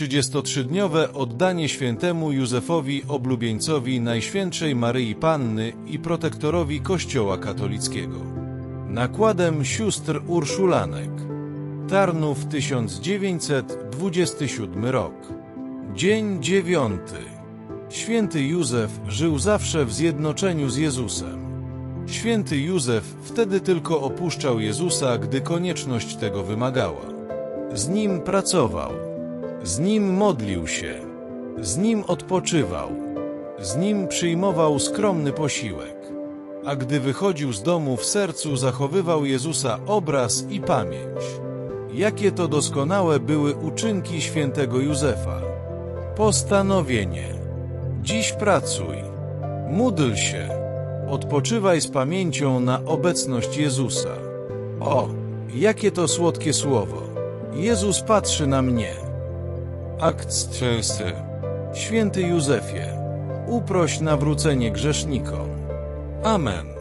33-dniowe oddanie świętemu Józefowi oblubieńcowi Najświętszej Maryi Panny i protektorowi Kościoła katolickiego. Nakładem sióstr Urszulanek. Tarnów 1927 rok. Dzień dziewiąty. Święty Józef żył zawsze w zjednoczeniu z Jezusem. Święty Józef wtedy tylko opuszczał Jezusa, gdy konieczność tego wymagała. Z nim pracował, z nim modlił się, z nim odpoczywał, z nim przyjmował skromny posiłek. A gdy wychodził z domu, w sercu zachowywał Jezusa obraz i pamięć. Jakie to doskonałe były uczynki świętego Józefa. Postanowienie. Dziś pracuj, módl się, odpoczywaj z pamięcią na obecność Jezusa. O, jakie to słodkie słowo. Jezus patrzy na mnie. Akt częsty. Święty Józefie, uproś nawrócenie grzesznikom. Amen.